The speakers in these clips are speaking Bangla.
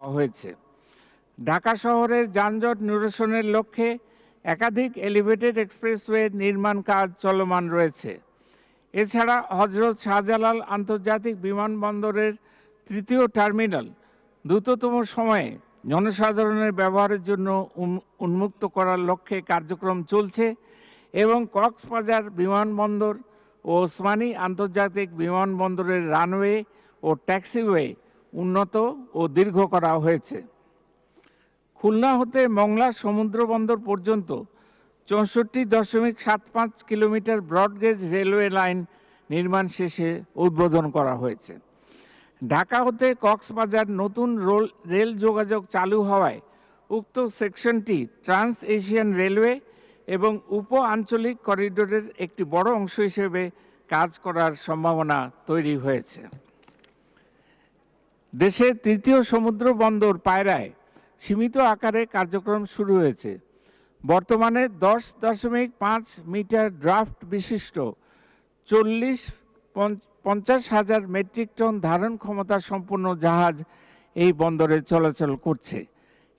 হয়েছে। ঢাকা শহরের যানজট নিরসনের লক্ষ্যে একাধিক এলিভেটেড এক্সপ্রেসওয়ে নির্মাণ কাজ চলমান রয়েছে। এছাড়া হজরত শাহজালাল আন্তর্জাতিক বিমানবন্দরের তৃতীয় টার্মিনাল দ্রুততম সময়ে জনসাধারণের ব্যবহারের জন্য উন্মুক্ত করার লক্ষ্যে কার্যক্রম চলছে এবং কক্সবাজার বিমানবন্দর ও ওসমানী আন্তর্জাতিক বিমানবন্দরের রানওয়ে ও ট্যাক্সিওয়ে উন্নত ও দীর্ঘ করা হয়েছে। খুলনা হতে মংলা সমুদ্র বন্দর পর্যন্ত চৌষট্টি দশমিক সাত পাঁচ কিলোমিটার ব্রডগেজ রেলওয়ে লাইন নির্মাণ শেষে উদ্বোধন করা হয়েছে। ঢাকা হতে কক্সবাজার নতুন রোল, রেল যোগাযোগ চালু হওয়ায় উক্ত সেকশনটি ট্রান্স এশিয়ান রেলওয়ে এবং উপ আঞ্চলিক করিডোরের একটি বড় অংশ হিসেবে কাজ করার সম্ভাবনা তৈরি হয়েছে। দেশের তৃতীয় সমুদ্র বন্দর পায়রায় সীমিত আকারে কার্যক্রম শুরু হয়েছে। বর্তমানে দশ দশমিক পাঁচ মিটার ড্রাফট বিশিষ্ট, চল্লিশ পঞ্চাশ হাজার মেট্রিক টন ধারণ ক্ষমতা সম্পন্ন জাহাজ এই বন্দরে চলাচল করছে।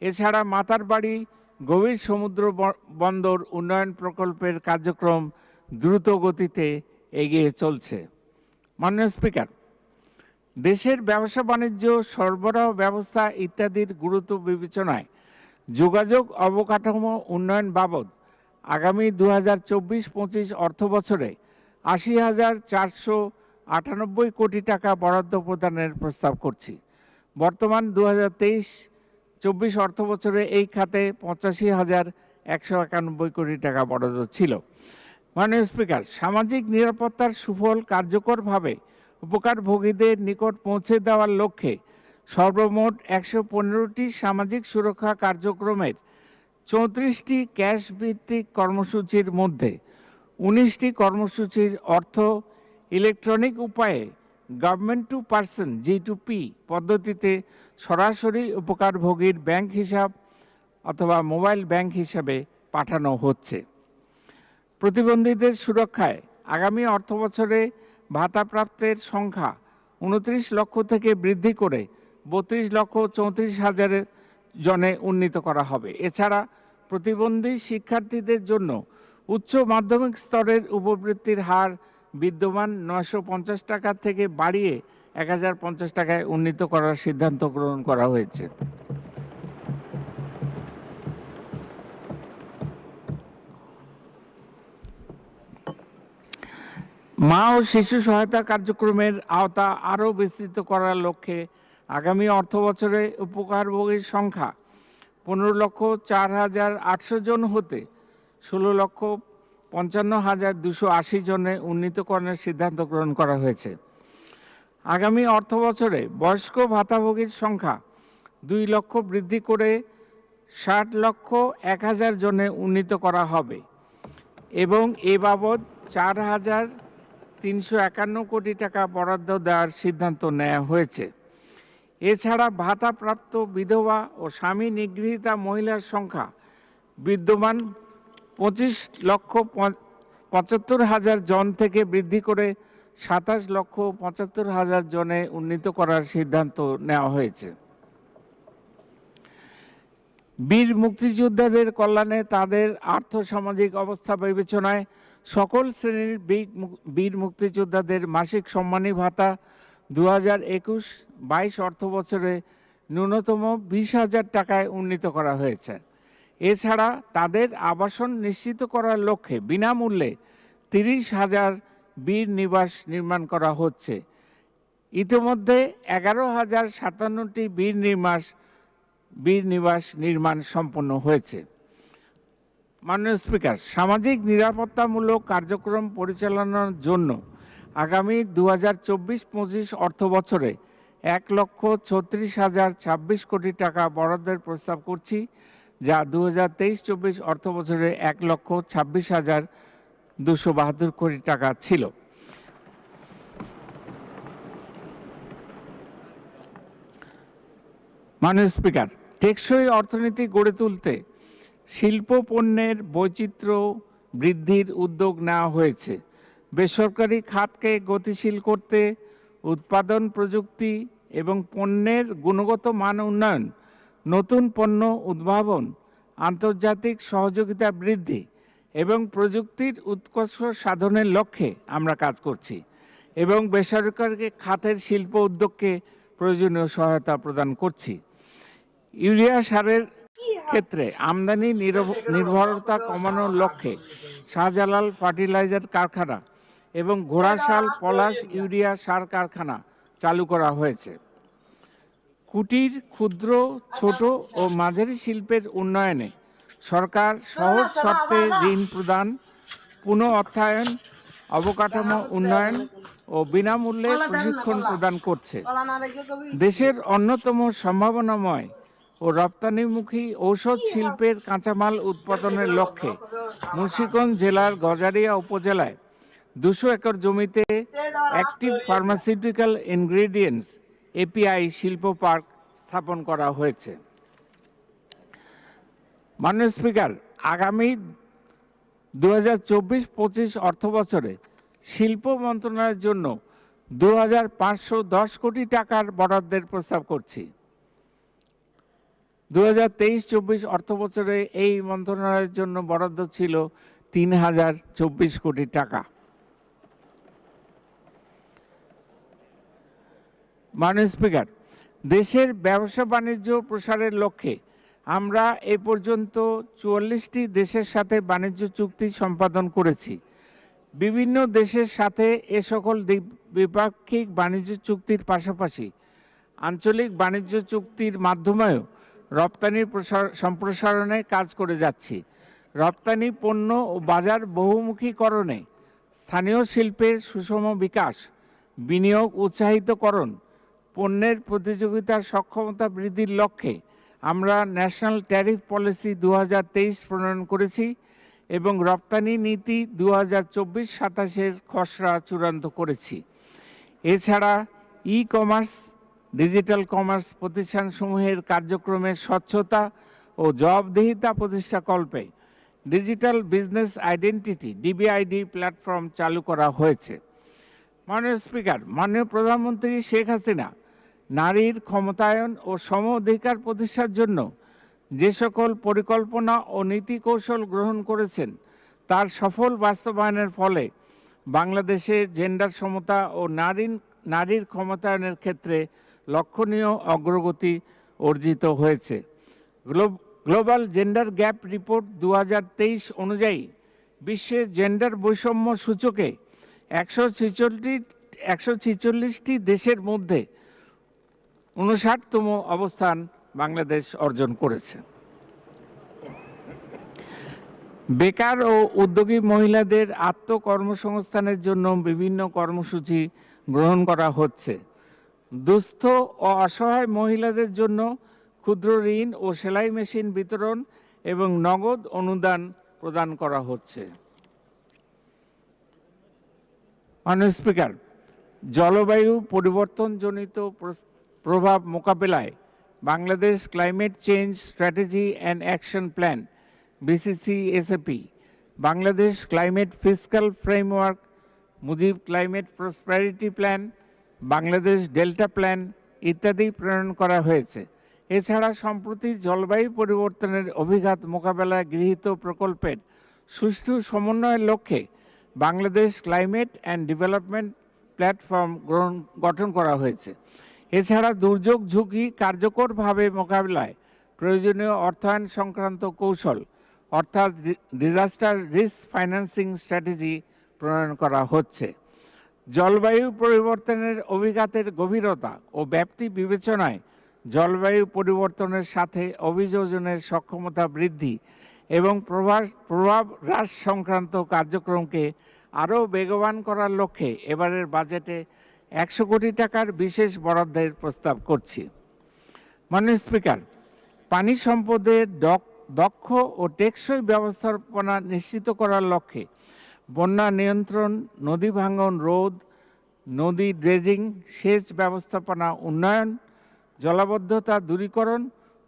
এছাড়া মাতারবাড়ি গভীর সমুদ্র বন্দর উন্নয়ন প্রকল্পের কার্যক্রম দ্রুত গতিতে এগিয়ে চলছে। মাননীয় স্পিকার দেশের ব্যবসা বাণিজ্য, সরবরাহ ব্যবস্থা ইত্যাদির গুরুত্ব বিবেচনায় যোগাযোগ অবকাঠামো উন্নয়ন বাবদ আগামী দু হাজার চব্বিশ পঁচিশ অর্থ বছরে আশি হাজার চারশো আটানব্বই কোটি টাকা বরাদ্দ প্রদানের প্রস্তাব করছি। বর্তমান দু হাজার তেইশ চব্বিশ অর্থ বছরে এই খাতে পঁচাশি হাজার একশো একানব্বই কোটি টাকা বরাদ্দ ছিল। মাননীয় স্পিকার, সামাজিক নিরাপত্তার সুফল কার্যকরভাবে উপকারভোগীদের নিকট পৌঁছে দেওয়ার লক্ষ্যে সর্বমোট একশো পনেরোটি সামাজিক সুরক্ষা কার্যক্রমের চৌত্রিশটি ক্যাশ ভিত্তিক কর্মসূচির মধ্যে উনিশটি কর্মসূচির অর্থ ইলেকট্রনিক উপায়ে government to person G to P পদ্ধতিতে সরাসরি উপকারভোগীর ব্যাংক হিসাব অথবা মোবাইল ব্যাংক হিসাবে পাঠানো হচ্ছে। প্রতিবন্ধীদের সুরক্ষায় আগামী অর্থবছরে ভাতাপ্রাপ্তের সংখ্যা উনত্রিশ লক্ষ থেকে বৃদ্ধি করে বত্রিশ লক্ষ চৌত্রিশ হাজারের জনে উন্নীত করা হবে। এছাড়া প্রতিবন্ধী শিক্ষার্থীদের জন্য উচ্চ মাধ্যমিক স্তরের উপবৃত্তির হার বিদ্যমান নয়শো পঞ্চাশ টাকা থেকে বাড়িয়ে এক হাজার পঞ্চাশ টাকায় উন্নীত করার সিদ্ধান্ত গ্রহণ করা হয়েছে। মা ও শিশু সহায়তা কার্যক্রমের আওতা আরও বিস্তৃত করার লক্ষ্যে আগামী অর্থ বছরে উপকারভোগীর সংখ্যা পনেরো লক্ষ চার হাজার আটশো জন হতে ষোলো লক্ষ পঞ্চান্ন হাজার দুশো আশি জনে উন্নীতকরণের সিদ্ধান্ত গ্রহণ করা হয়েছে। আগামী অর্থ বছরে বয়স্ক ভাতাভোগীর সংখ্যা দুই লক্ষ বৃদ্ধি করে ষাট লক্ষ এক হাজার জনে উন্নীত করা হবে এবং এ বাবদ চার হাজার তিনশো একান্ন কোটি টাকা বরাদ্দ দেওয়ার সিদ্ধান্ত নেওয়া হয়েছে। এছাড়া ভাতাপ্রাপ্ত বিধবা ও স্বামী নিগৃহীতা মহিলার সংখ্যা বিদ্যমান পঁচিশ লক্ষ পঁচাত্তর হাজার জন থেকে বৃদ্ধি করে সাতাশ লক্ষ পঁচাত্তর হাজার জনে উন্নীত করার সিদ্ধান্ত নেওয়া হয়েছে। বীর মুক্তিযোদ্ধাদের কল্যাণে তাদের আর্থসামাজিক অবস্থা বিবেচনায় সকল শ্রেণির বীর মুক্তিযোদ্ধাদের মাসিক সম্মানী ভাতা দু হাজার একুশ বাইশ অর্থ বছরে ন্যূনতম বিশ হাজার টাকায় উন্নীত করা হয়েছে। এছাড়া তাদের আবাসন নিশ্চিত করার লক্ষ্যে বিনামূল্যে তিরিশ হাজার বীর নিবাস নির্মাণ করা হচ্ছে। ইতিমধ্যে এগারো হাজার সাতান্নটি বীর নিবাস বীর নিবাস নির্মাণ সম্পন্ন হয়েছে। মাননীয় স্পিকার, সামাজিক নিরাপত্তামূলক কার্যক্রম পরিচালনার জন্য আগামী দু হাজার চব্বিশ পঁচিশ অর্থ বছরে এক লক্ষ ছত্রিশ হাজার ছাব্বিশ কোটি টাকা বরাদ্দের প্রস্তাব করছি, যা দু হাজার তেইশ চব্বিশ অর্থ বছরে এক লক্ষ ছাব্বিশ হাজার দুশো বাহাত্তর কোটি টাকা ছিল। মাননীয় স্পিকার, টেকসই অর্থনীতি গড়ে তুলতে শিল্প পণ্যের বৈচিত্র্য বৃদ্ধির উদ্যোগ নেওয়া হয়েছে। বেসরকারি খাতকে গতিশীল করতে উৎপাদন প্রযুক্তি এবং পণ্যের গুণগত মান উন্নয়ন, নতুন পণ্য উদ্ভাবন, আন্তর্জাতিক সহযোগিতা বৃদ্ধি এবং প্রযুক্তির উৎকর্ষ সাধনের লক্ষ্যে আমরা কাজ করছি এবং বেসরকারি খাতের শিল্প উদ্যোগকে প্রয়োজনীয় সহায়তা প্রদান করছি। ইউরিয়া সারের ক্ষেত্রে আমদানি নিরভ- নির্ভরতা কমানোর লক্ষ্যে শাহজালাল ফার্টিলাইজার কারখানা এবং ঘোড়াশাল পলাশ ইউরিয়া সার কারখানা চালু করা হয়েছে। কুটির, ক্ষুদ্র, ছোট ও মাঝারি শিল্পের উন্নয়নে সরকার সহজ শর্তে ঋণ প্রদান পুনঃ অর্থায়ন অবকাঠামো উন্নয়ন ও বিনামূল্যে প্রশিক্ষণ প্রদান করছে। দেশের অন্যতম সম্ভাবনাময় রপ্তানিমুখী ঔষধ শিল্পের কাঁচামাল উৎপাদনের লক্ষ্যে মুন্সিগঞ্জ জেলার গজারিয়া উপজেলায় দুশো একর জমিতে অ্যাক্টিভ ফার্মাসিউটিক্যাল ইনগ্রেডিয়েন্টস এপিআই শিল্প পার্ক স্থাপন করা হয়েছে। মাননীয় স্পিকার, আগামী দু হাজার চব্বিশ পঁচিশ অর্থ বছরে শিল্প মন্ত্রণালয়ের জন্য দু হাজার পাঁচশো দশ কোটি টাকার বরাদ্দের প্রস্তাব করছি। দু হাজার তেইশ চব্বিশ অর্থ বছরে এই মন্ত্রণালয়ের জন্য বরাদ্দ ছিল তিন হাজার চব্বিশ কোটি টাকা। মাননীয় স্পিকার, দেশের ব্যবসা বাণিজ্য প্রসারের লক্ষ্যে আমরা এ পর্যন্ত চুয়াল্লিশটি দেশের সাথে বাণিজ্য চুক্তি সম্পাদন করেছি। বিভিন্ন দেশের সাথে এ সকল দ্বিপাক্ষিক বাণিজ্য চুক্তির পাশাপাশি আঞ্চলিক বাণিজ্য চুক্তির মাধ্যমেও রপ্তানির প্রসার- সম্প্রসারণে কাজ করে যাচ্ছি। রপ্তানি পণ্য ও বাজার বহুমুখীকরণে স্থানীয় শিল্পের সুষম বিকাশ, বিনিয়োগ উৎসাহিতকরণ, পণ্যের প্রতিযোগিতার সক্ষমতা বৃদ্ধির লক্ষ্যে আমরা ন্যাশনাল ট্যারিফ পলিসি দু হাজার তেইশ প্রণয়ন করেছি এবং রপ্তানি নীতি দু হাজার চব্বিশ সাতাশের খসড়া চূড়ান্ত করেছি। এছাড়া ই কমার্স ডিজিটাল কমার্স প্রতিষ্ঠানসমূহের কার্যক্রমের স্বচ্ছতা ও জবাবদিহিতা প্রতিষ্ঠাকল্পে digital business identity, DBID platform চালু করা হয়েছে। মাননীয় স্পিকার, মাননীয় প্রধানমন্ত্রী শেখ হাসিনা নারীর ক্ষমতায়ন ও সম অধিকার প্রতিষ্ঠার জন্য যে সকল পরিকল্পনা ও নীতি কৌশল গ্রহণ করেছেন, তার সফল বাস্তবায়নের ফলে বাংলাদেশে জেন্ডার সমতা ও নারী নারীর ক্ষমতায়নের ক্ষেত্রে লক্ষণীয় অগ্রগতি অর্জিত হয়েছে। Glo- global gender gap report দু হাজার তেইশ অনুযায়ী বিশ্বের জেন্ডার বৈষম্য সূচকে একশো ছেচল্লিশ, একশো ছেচল্লিশটি দেশের মধ্যে উনষাটতম অবস্থান বাংলাদেশ অর্জন করেছে। বেকার ও উদ্যোগী মহিলাদের আত্মকর্মসংস্থানের জন্য বিভিন্ন কর্মসূচি গ্রহণ করা হচ্ছে। দুস্থ ও অসহায় মহিলাদের জন্য ক্ষুদ্র ঋণ ও সেলাই মেশিন বিতরণ এবং নগদ অনুদান প্রদান করা হচ্ছে। স্পিকার, জলবায়ু পরিবর্তনজনিত প্রভাব মোকাবেলায় Bangladesh climate change strategy and action plan BCC SAP Bangladesh climate physical framework, Mujib climate prosperity plan Bangladesh delta plan ইত্যাদি প্রণয়ন করা হয়েছে। এছাড়া সম্প্রতি জলবায়ু পরিবর্তনের অভিঘাত মোকাবেলায় গৃহীত প্রকল্পের সুষ্ঠু সমন্বয়ের লক্ষ্যে Bangladesh climate and development platform গ্রহণ, গঠন করা হয়েছে। এছাড়া দুর্যোগ ঝুঁকি কার্যকরভাবে মোকাবিলায় প্রয়োজনীয় অর্থায়ন সংক্রান্ত কৌশল, অর্থাৎ ডিজাস্টার রিস্ক ফাইন্যান্সিং স্ট্র্যাটেজি প্রণয়ন করা হচ্ছে। জলবায়ু পরিবর্তনের অভিঘাতের গভীরতা ও ব্যাপ্তি বিবেচনায় জলবায়ু পরিবর্তনের সাথে অভিযোজনের সক্ষমতা বৃদ্ধি এবং প্রভাব প্রভাব হ্রাস সংক্রান্ত কার্যক্রমকে আরও বেগবান করার লক্ষ্যে এবারের বাজেটে একশো কোটি টাকার বিশেষ বরাদ্দের প্রস্তাব করছি। মাননীয় স্পিকার, পানি সম্পদের দক- দক্ষ ও টেকসই ব্যবস্থাপনা নিশ্চিত করার লক্ষ্যে বন্যা নিয়ন্ত্রণ, নদী ভাঙন রোধ, নদী ড্রেজিং, সেচ ব্যবস্থাপনা উন্নয়ন, জলাবদ্ধতা দূরীকরণ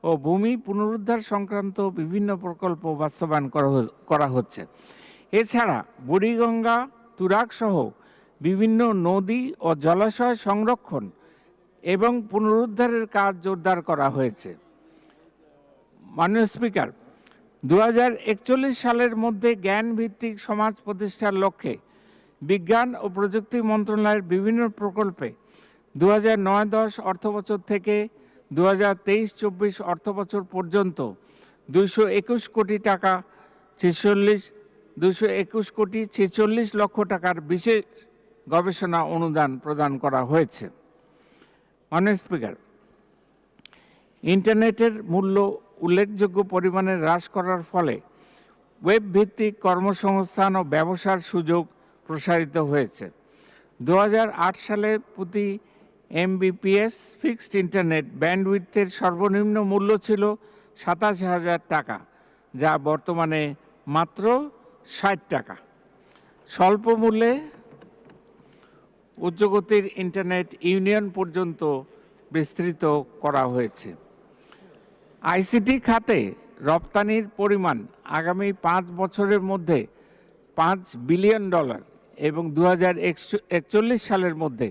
ও ভূমি পুনরুদ্ধার সংক্রান্ত বিভিন্ন প্রকল্প বাস্তবায়ন করা হচ্ছে। এছাড়া বুড়িগঙ্গা, তুরাগ সহ বিভিন্ন নদী ও জলাশয় সংরক্ষণ এবং পুনরুদ্ধারের কাজ জোরদার করা হয়েছে। মাননীয় স্পিকার দু হাজার একচল্লিশ সালের মধ্যে জ্ঞান ভিত্তিক সমাজ প্রতিষ্ঠার লক্ষ্যে বিজ্ঞান ও প্রযুক্তি মন্ত্রণালয়ের বিভিন্ন প্রকল্পে দু হাজার নয় দশ অর্থবছর থেকে দু হাজার তেইশ চব্বিশ অর্থবছর পর্যন্ত দুইশো একুশ কোটি টাকা, ছেচল্লিশ, দুইশো একুশ কোটি ছেচল্লিশ লক্ষ টাকার বিশেষ গবেষণা অনুদান প্রদান করা হয়েছে। মাননীয় স্পিকার ইন্টারনেটের মূল্য উল্লেখযোগ্য পরিমাণে হ্রাস করার ফলে ওয়েব ভিত্তিক কর্মসংস্থান ও ব্যবসার সুযোগ প্রসারিত হয়েছে। দু হাজার আট সালে প্রতি এমবিপিএস ফিক্সড ইন্টারনেট ব্যান্ডউইথের সর্বনিম্ন মূল্য ছিল সাতাশ হাজার টাকা, যা বর্তমানে মাত্র ষাট টাকা। স্বল্প মূল্যে উচ্চগতির ইন্টারনেট ইউনিয়ন পর্যন্ত বিস্তৃত করা হয়েছে। আইসিটি খাতে রপ্তানির পরিমাণ আগামী পাঁচ বছরের মধ্যে পাঁচ বিলিয়ন ডলার এবং দু একচল্লিশ সালের মধ্যে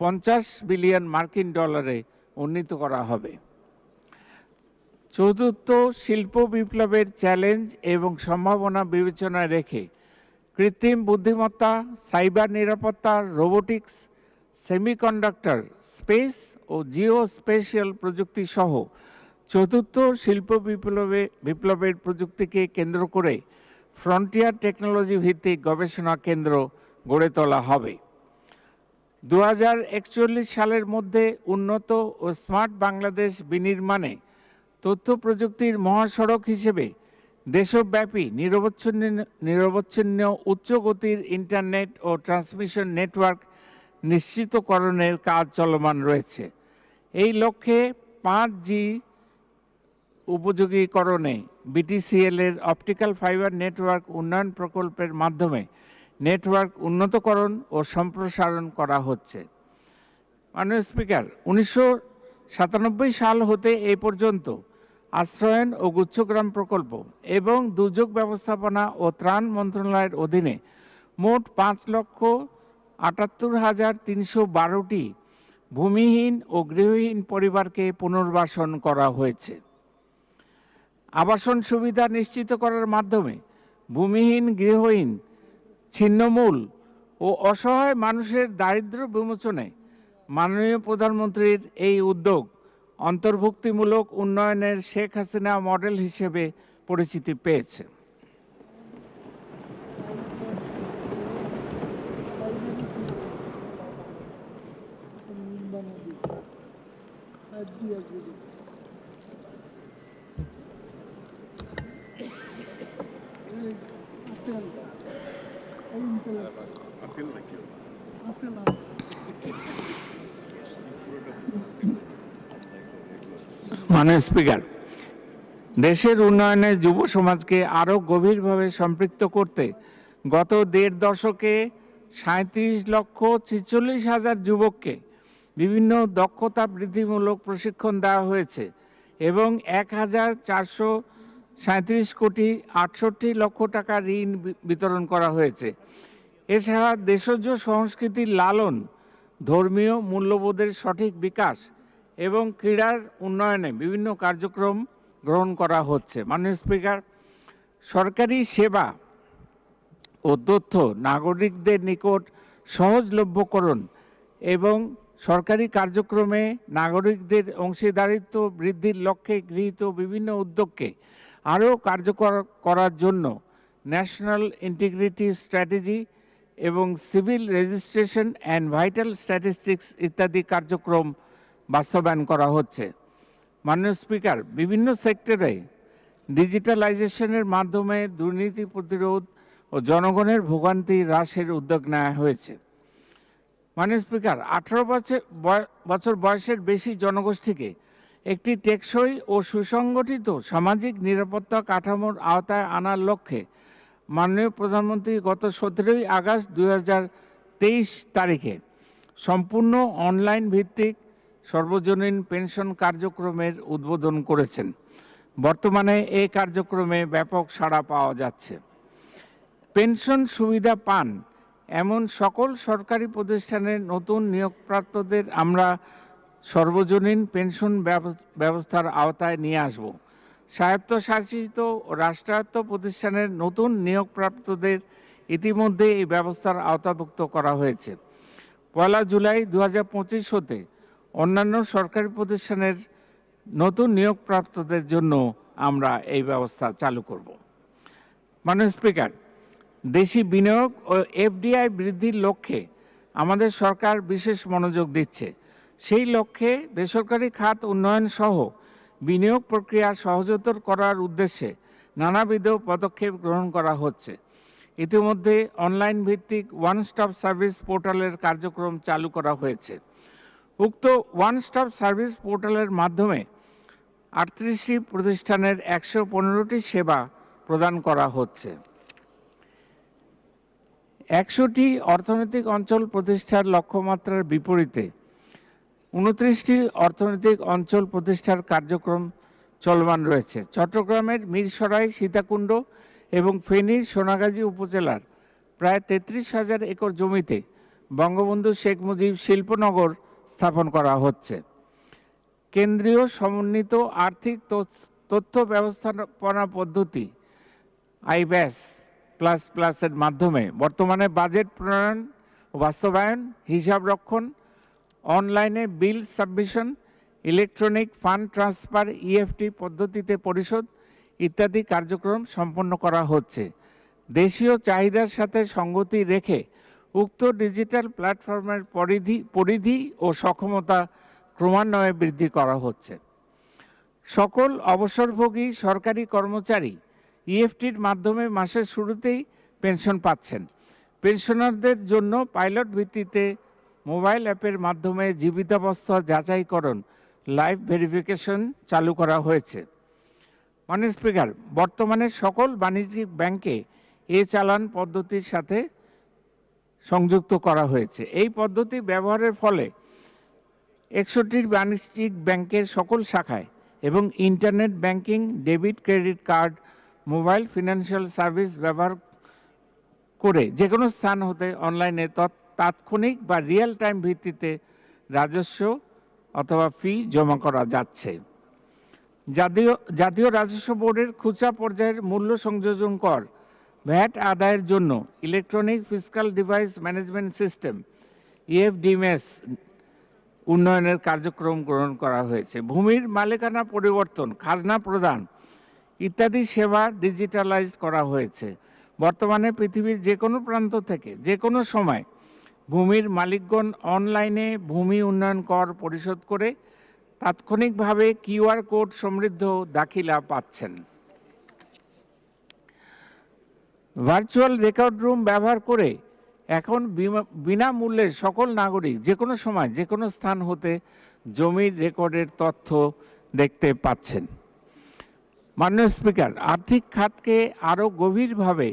পঞ্চাশ বিলিয়ন মার্কিন ডলারে উন্নীত করা হবে। চতুর্থ শিল্প বিপ্লবের চ্যালেঞ্জ এবং সম্ভাবনা বিবেচনায় রেখে কৃত্রিম বুদ্ধিমত্তা, সাইবার নিরাপত্তা, রোবোটিক্স, সেমিকন্ডাক্টর, স্পেস ও জিও স্পেশাল প্রযুক্তি সহ চতুর্থ শিল্প বিপ্লবে, বিপ্লবের প্রযুক্তিকে কেন্দ্র করে ফ্রন্টিয়ার টেকনোলজি ভিত্তিক গবেষণা কেন্দ্র গড়ে তোলা হবে। দু হাজার একচল্লিশ সালের মধ্যে উন্নত ও স্মার্ট বাংলাদেশ বিনির্মাণে তথ্য প্রযুক্তির মহাসড়ক হিসেবে দেশব্যাপী নিরবচ্ছিন্ন নিরবচ্ছিন্ন উচ্চ গতির ইন্টারনেট ও ট্রান্সমিশন নেটওয়ার্ক নিশ্চিতকরণের কাজ চলমান রয়েছে। এই লক্ষ্যে পাঁচ জি উপযোগীকরণে বিটিসিএল এর অপটিক্যাল ফাইবার নেটওয়ার্ক উন্নয়ন প্রকল্পের মাধ্যমে নেটওয়ার্ক উন্নতকরণ ও সম্প্রসারণ করা হচ্ছে। মাননীয় স্পিকার উনিশশো সাতানব্বই সাল হতে এ পর্যন্ত আশ্রয়ন ও গুচ্ছগ্রাম প্রকল্প এবং দুর্যোগ ব্যবস্থাপনা ও ত্রাণ মন্ত্রণালয়ের অধীনে মোট পাঁচ লক্ষ আটাত্তর হাজার তিনশো বারোটি ভূমিহীন ও গৃহহীন পরিবারকে পুনর্বাসন করা হয়েছে। আবাসন সুবিধা নিশ্চিত করার মাধ্যমে ভূমিহীন গৃহহীন, ছিন্নমূল ও অসহায় মানুষের দারিদ্র্য বিমোচনে মাননীয় প্রধানমন্ত্রীর এই উদ্যোগ অন্তর্ভুক্তিমূলক উন্নয়নের শেখ হাসিনা মডেল হিসেবে পরিচিতি পেয়েছে। মাননীয় স্পিকার, দেশের উন্নয়নে যুব সমাজকে আরও গভীরভাবে সম্পৃক্ত করতে গত দেড় দশকে সাঁত্রিশ লক্ষ ছেচল্লিশ হাজার যুবককে বিভিন্ন দক্ষতা বৃদ্ধিমূলক প্রশিক্ষণ দেওয়া হয়েছে এবং এক হাজার চারশো সাঁত্রিশ কোটি আটষট্টি লক্ষ টাকা ঋণ বিতরণ করা হয়েছে। এছাড়া দেশজ সংস্কৃতির লালন, ধর্মীয় মূল্যবোধের সঠিক বিকাশ এবং ক্রীড়ার উন্নয়নে বিভিন্ন কার্যক্রম গ্রহণ করা হচ্ছে। মাননীয় স্পিকার, সরকারি সেবা ও তথ্য নাগরিকদের নিকট সহজলভ্যকরণ এবং সরকারি কার্যক্রমে নাগরিকদের অংশীদারিত্ব বৃদ্ধির লক্ষ্যে গৃহীত বিভিন্ন উদ্যোগকে আরও কার্যকর করার জন্য ন্যাশনাল ইন্টিগ্রিটি স্ট্র্যাটেজি এবং civil registration and vital statistics ইত্যাদি কার্যক্রম বাস্তবায়ন করা হচ্ছে। মাননীয় স্পিকার, বিভিন্ন সেক্টরে ডিজিটালাইজেশনের মাধ্যমে দুর্নীতি প্রতিরোধ ও জনগণের ভোগান্তি হ্রাসের উদ্যোগ নেওয়া হয়েছে। মাননীয় স্পিকার, আঠারো বছর বছর বয়সের বেশি জনগোষ্ঠীকে একটি টেকসই ও সুসংগঠিত সামাজিক নিরাপত্তা কাঠামোর আওতায় আনার লক্ষ্যে মাননীয় প্রধানমন্ত্রী গত সতেরোই আগস্ট দু হাজার তেইশ তারিখে সম্পূর্ণ অনলাইন ভিত্তিক সর্বজনীন পেনশন কার্যক্রমের উদ্বোধন করেছেন। বর্তমানে এই কার্যক্রমে ব্যাপক সাড়া পাওয়া যাচ্ছে। পেনশন সুবিধা পান এমন সকল সরকারি প্রতিষ্ঠানের নতুন নিয়োগপ্রাপ্তদের আমরা সর্বজনীন পেনশন ব্যব- ব্যবস্থার আওতায় নিয়ে আসব। স্বায়ত্তশাসিত রাষ্ট্রায়ত্ত প্রতিষ্ঠানের নতুন নিয়োগপ্রাপ্তদের ইতিমধ্যে এই ব্যবস্থার আওতাভুক্ত করা হয়েছে। পয়লা জুলাই দু হাজার পঁচিশ হতে অন্যান্য সরকারি প্রতিষ্ঠানের নতুন নিয়োগপ্রাপ্তদের জন্য আমরা এই ব্যবস্থা চালু করব। মাননীয় স্পিকার, দেশি বিনিয়োগ ও এফডিআই বৃদ্ধির লক্ষ্যে আমাদের সরকার বিশেষ মনোযোগ দিচ্ছে। সেই লক্ষ্যে বেসরকারি খাত উন্নয়ন সহ বিনিয়োগ প্রক্রিয়া সহজতর করার উদ্দেশ্যে নানাবিধ পদক্ষেপ গ্রহণ করা হচ্ছে। ইতিমধ্যে অনলাইন ভিত্তিক ওয়ান স্টপ সার্ভিস পোর্টালের কার্যক্রম চালু করা হয়েছে। উক্ত ওয়ান স্টপ সার্ভিস পোর্টালের মাধ্যমে আটত্রিশটি প্রতিষ্ঠানের একশো পনেরোটি সেবা প্রদান করা হচ্ছে। একশোটি অর্থনৈতিক অঞ্চল প্রতিষ্ঠার লক্ষ্যমাত্রার বিপরীতে উনত্রিশটি অর্থনৈতিক অঞ্চল প্রতিষ্ঠার কার্যক্রম চলমান রয়েছে। চট্টগ্রামের মিরসরাই, সীতাকুণ্ড এবং ফেনীর সোনাগাজী উপজেলার প্রায় তেত্রিশ হাজার একর জমিতে বঙ্গবন্ধু শেখ মুজিব শিল্পনগর স্থাপন করা হচ্ছে। কেন্দ্রীয় সমন্বিত আর্থিক তথ্য- ব্যবস্থাপনা পদ্ধতি, আইব্যাস প্লাস প্লাসের মাধ্যমে বর্তমানে বাজেট প্রণয়ন, বাস্তবায়ন, হিসাব রক্ষণ অনলাইনে bill submission, electronic fund transfer, EFT পদ্ধতিতে পরিশোধ ইত্যাদি কার্যক্রম সম্পন্ন করা হচ্ছে। দেশীয় চাহিদার সাথে সঙ্গতি রেখে উক্ত ডিজিটাল প্ল্যাটফর্মের পরিধি পরিধি ও সক্ষমতা ক্রমান্বয়ে বৃদ্ধি করা হচ্ছে। সকল অবসরভোগী সরকারি কর্মচারী ইএফটির মাধ্যমে মাসের শুরুতেই পেনশন পাচ্ছেন। পেনশনারদের জন্য পাইলট ভিত্তিতে মোবাইল অ্যাপের মাধ্যমে জীবিতাবস্থা যাচাইকরণ লাইভ ভেরিফিকেশন চালু করা হয়েছে। মাননীয় স্পিকার, বর্তমানে সকল বাণিজ্যিক ব্যাংকে এ চালান পদ্ধতির সাথে সংযুক্ত করা হয়েছে। এই পদ্ধতি ব্যবহারের ফলে একষট্টি বাণিজ্যিক ব্যাংকের সকল শাখায় এবং internet banking, debit, credit card, mobile financial service ব্যবহার করে যে কোনো স্থান হতে অনলাইনে তৎ- তাৎক্ষণিক বা রিয়েল টাইম ভিত্তিতে রাজস্ব অথবা ফি জমা করা যাচ্ছে। জাতীয় জাতীয় রাজস্ব বোর্ডের খুচরা পর্যায়ের মূল্য সংযোজন কর, ভ্যাট আদায়ের জন্য electronic fiscal device management system EFDMS উন্নয়নের কার্যক্রম গ্রহণ করা হয়েছে। ভূমির মালিকানা পরিবর্তন, খাজনা প্রদান ইত্যাদি সেবা ডিজিটালাইজড করা হয়েছে। বর্তমানে পৃথিবীর যে কোনো প্রান্ত থেকে যে কোনো সময় ভূমির মালিকগণ অনলাইনে ভূমি উন্নয়ন কর পরিশোধ করে তাৎক্ষণিকভাবে কিউআর কোড সমৃদ্ধ দাখিলা পাচ্ছেন। ভার্চুয়াল রেকর্ড রুম ব্যবহার করে এখন বিনামূল্যে সকল নাগরিক যে কোনো সময়, যে কোনো স্থান হতে জমির রেকর্ডের তথ্য দেখতে পাচ্ছেন। মাননীয় স্পিকার, আর্থিক খাতকে আরও গভীরভাবে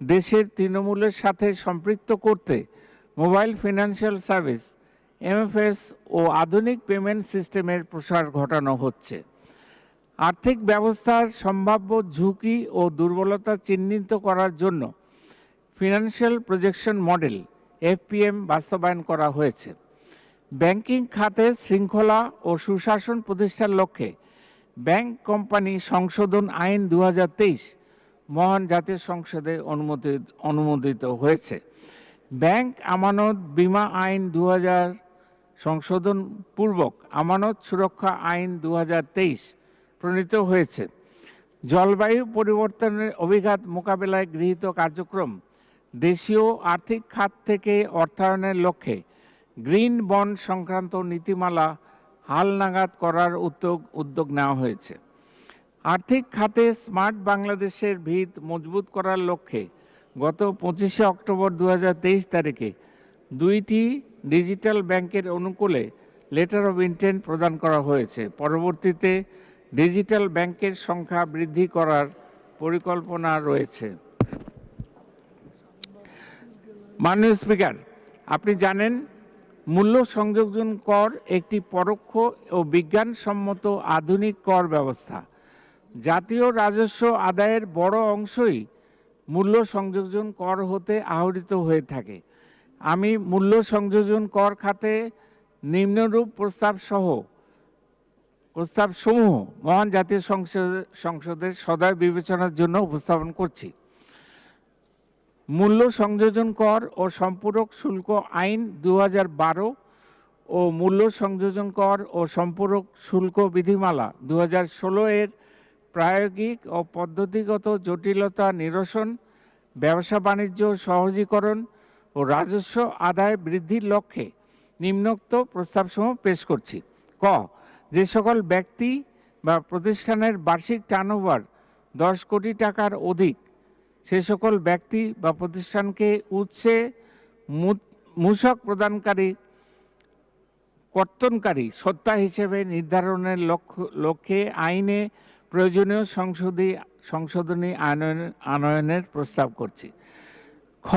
দেশের তৃণমূলের সাথে সম্পৃক্ত করতে মোবাইল ফিনান্সিয়াল সার্ভিস, এমএফএস ও আধুনিক পেমেন্ট সিস্টেমের প্রসার ঘটানো হচ্ছে। আর্থিক ব্যবস্থার সম্ভাব্য ঝুঁকি ও দুর্বলতা চিহ্নিত করার জন্য ফিনান্সিয়াল প্রজেকশন মডেল, এফপিএম, বাস্তবায়ন করা হয়েছে। ব্যাংকিং খাতে শৃঙ্খলা ও সুশাসন প্রতিষ্ঠার লক্ষ্যে ব্যাংক কোম্পানি সংশোধন আইন দু হাজার তেইশ মহান জাতীয় সংসদে অনুমোদিত অনুমোদিত হয়েছে। ব্যাংক আমানত বীমা আইন দু হাজার সংশোধন পূর্বক আমানত সুরক্ষা আইন দু হাজার তেইশ প্রণীত হয়েছে। জলবায়ু পরিবর্তনের অভিঘাত মোকাবেলায় গৃহীত কার্যক্রম দেশীয় আর্থিক খাত থেকে অর্থায়নের লক্ষ্যে গ্রিন বন্ড সংক্রান্ত নীতিমালা হালনাগাদ করার উদ্যোগ উদ্যোগ নেওয়া হয়েছে। আর্থিক খাতে স্মার্ট বাংলাদেশের ভিত মজবুত করার লক্ষ্যে গত পঁচিশে অক্টোবর দু হাজার তেইশ তারিখে দুইটি ডিজিটাল ব্যাংকের অনুকূলে লেটার অব ইন্টেন্ট প্রদান করা হয়েছে। পরবর্তীতে ডিজিটাল ব্যাংকের সংখ্যা বৃদ্ধি করার পরিকল্পনা রয়েছে। মাননীয় স্পিকার, আপনি জানেন, মূল্য সংযোজন কর একটি পরোক্ষ ও বিজ্ঞানসম্মত আধুনিক কর ব্যবস্থা। জাতীয় রাজস্ব আদায়ের বড় অংশই মূল্য সংযোজন কর হতে আহরিত হয়ে থাকে। আমি মূল্য সংযোজন কর খাতে নিম্নরূপ প্রস্তাব সহ প্রস্তাব সমূহ মহান জাতীয় সংসদ, সংসদের সদয় বিবেচনার জন্য উপস্থাপন করছি। মূল্য সংযোজন কর ও সম্পূরক শুল্ক আইন দু হাজার বারো ও মূল্য সংযোজন কর ও সম্পূরক শুল্ক বিধিমালা দু হাজার ষোলো এর প্রায়োগিক ও পদ্ধতিগত জটিলতা নিরসন, ব্যবসা বাণিজ্য সহজীকরণ ও রাজস্ব আদায় বৃদ্ধির লক্ষ্যে নিম্নোক্ত প্রস্তাবসমূহ পেশ করছি। ক, যে সকল ব্যক্তি বা প্রতিষ্ঠানের বার্ষিক টার্নওভার দশ কোটি টাকার অধিক, সে সকল ব্যক্তি বা প্রতিষ্ঠানকে উৎসে মু- মূসক প্রদানকারী, কর্তনকারী সত্তা হিসেবে নির্ধারণের লক্ষ্য, লক্ষ্যে আইনে প্রয়োজনীয় সংশোধী, সংশোধনী আনয়নের আনয়নের প্রস্তাব করছি। খ,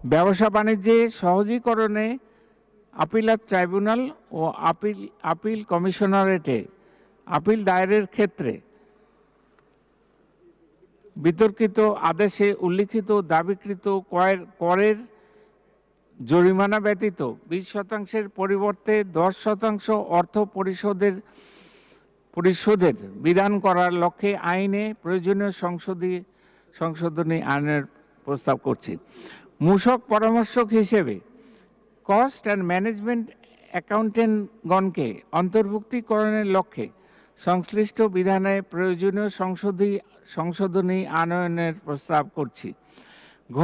ব্যবসা বাণিজ্যে সহজীকরণে আপিলাত ট্রাইব্যুনাল ও আপিল আপিল কমিশনারেটে আপিল দায়েরের ক্ষেত্রে বিতর্কিত আদেশে উল্লিখিত দাবিকৃত কয়ের, করের জরিমানা ব্যতীত বিশ শতাংশের পরিবর্তে দশ শতাংশ অর্থ পরিশোধের পরিশোধের বিধান করার লক্ষ্যে আইনে প্রয়োজনীয় সংশোধী, সংশোধনী আইনের প্রস্তাব করছি। মূসক পরামর্শক হিসেবে কস্ট অ্যান্ড ম্যানেজমেন্ট অ্যাকাউন্টেন্টগণকে অন্তর্ভুক্তিকরণের লক্ষ্যে সংশ্লিষ্ট বিধানে প্রয়োজনীয় সংশোধী, সংশোধনী আনয়নের প্রস্তাব করছি। ঘ,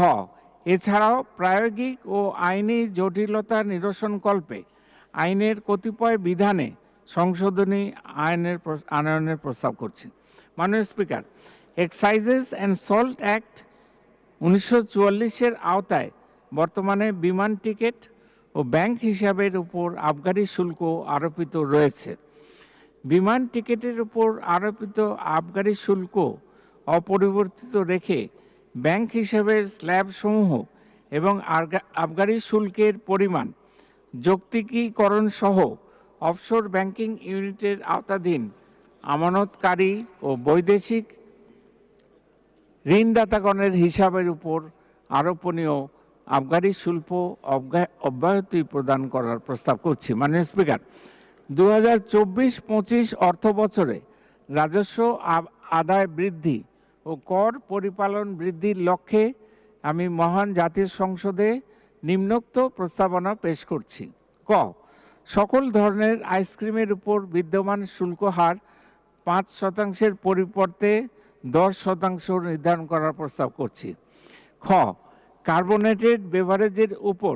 এছাড়াও প্রায়োগিক ও আইনি জটিলতা নিরসনকল্পে আইনের কতিপয় বিধানে সংশোধনী আইনের আনয়নের প্রস্তাব করছি। মাননীয় speaker, excises and salt act উনিশশো চুয়াল্লিশের আওতায় বর্তমানে বিমান টিকিট ও ব্যাংক হিসাবের উপর আবগারি শুল্ক আরোপিত রয়েছে। বিমান টিকিটের উপর আরোপিত আবগারি শুল্ক অপরিবর্তিত রেখে ব্যাংক হিসাবের স্ল্যাবসমূহ এবং আবগারি শুল্কের পরিমাণ যৌক্তিকীকরণ সহ অফশোর ব্যাংকিং ইউনিটের আওতাধীন আমানতকারী ও বৈদেশিক ঋণদাতাগণের হিসাবের উপর আরোপনীয় আবগারি অবগা- অব্যাহতি প্রদান করার প্রস্তাব করছি। মাননীয় স্পিকার দু হাজার চব্বিশ পঁচিশ অর্থ বছরে রাজস্ব আদায় বৃদ্ধি ও কর পরিপালন বৃদ্ধির লক্ষ্যে আমি মহান জাতীয় সংসদে নিম্নোক্ত প্রস্তাবনা পেশ করছি। ক সকল ধরনের আইসক্রিমের উপর বিদ্যমান শুল্ক হার পাঁচ শতাংশের পরিবর্তে দশ শতাংশ নির্ধারণ করার প্রস্তাব করছি। খ, কার্বোনেটেড বেভারেজের উপর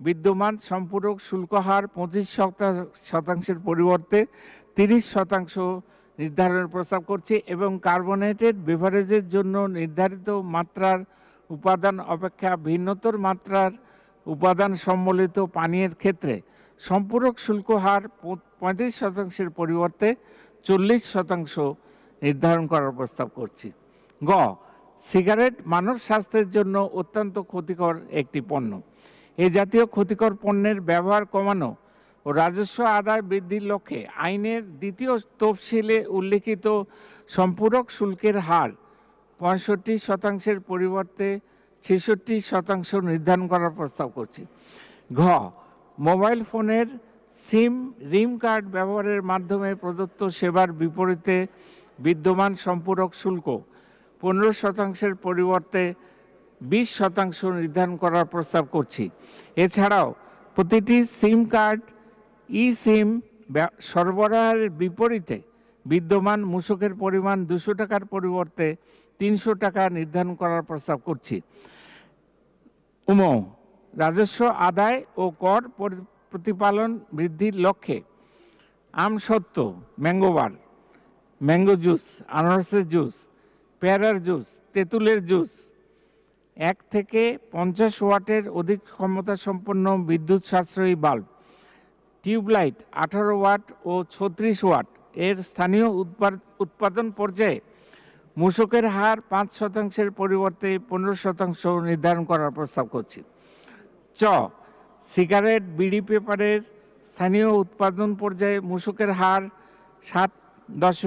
বিদ্যমান সম্পূরক শুল্ক হার পঁচিশ শতা- শতাংশের পরিবর্তে তিরিশ শতাংশ নির্ধারণের প্রস্তাব করছি এবং কার্বোনেটেড বেভারেজের জন্য নির্ধারিত মাত্রার উপাদান অপেক্ষা ভিন্নতর মাত্রার উপাদান সম্বলিত পানীয়ের ক্ষেত্রে সম্পূরক শুল্ক হার পঁয়ত্রিশ শতাংশের পরিবর্তে চল্লিশ শতাংশ নির্ধারণ করার প্রস্তাব করছি। গ, সিগারেট মানব স্বাস্থ্যের জন্য অত্যন্ত ক্ষতিকর একটি পণ্য। এ জাতীয় ক্ষতিকর পণ্যের ব্যবহার কমানো ও রাজস্ব আদায় বৃদ্ধির লক্ষ্যে আইনের দ্বিতীয় তফসিলে উল্লিখিত সম্পূরক শুল্কের হার পঁয়ষট্টি শতাংশের পরিবর্তে ছেষট্টি শতাংশ নির্ধারণ করার প্রস্তাব করছি। ঘ মোবাইল ফোনের সিম, রিম কার্ড ব্যবহারের মাধ্যমে প্রদত্ত সেবার বিপরীতে বিদ্যমান সম্পূরক শুল্ক পনেরো শতাংশের পরিবর্তে বিশ শতাংশ নির্ধারণ করার প্রস্তাব করছি। এছাড়াও প্রতিটি সিম কার্ড ই সিম সরবরাহের বিপরীতে বিদ্যমান মূসকের পরিমাণ দুশো টাকার পরিবর্তে তিনশো টাকা নির্ধারণ করার প্রস্তাব করছি। উম। রাজস্ব, আদায় ও কর প্রতিপালন বৃদ্ধির লক্ষ্যে। আমসত্ত্ব ম্যাঙ্গোবার ম্যাঙ্গো জুস, আনারসের জুস, পেয়ারার জুস, তেঁতুলের জুস। এক থেকে পঞ্চাশ ওয়াটের অধিক ক্ষমতা সম্পন্ন বিদ্যুৎ সাশ্রয়ী বাল্ব। টিউবলাইট, আঠারো ওয়াট ও ছত্রিশ ওয়াট। এর স্থানীয় উৎপাদন পর্যায়ে মূসকের হার পাঁচ শতাংশের পরিবর্তে পনেরো শতাংশ নির্ধারণ করার প্রস্তাব করছি। চ। সিগারেট বিড়ি পেপারের স্থানীয় উৎপাদন পর্যায়ে মূসকের হার সাত দশমিক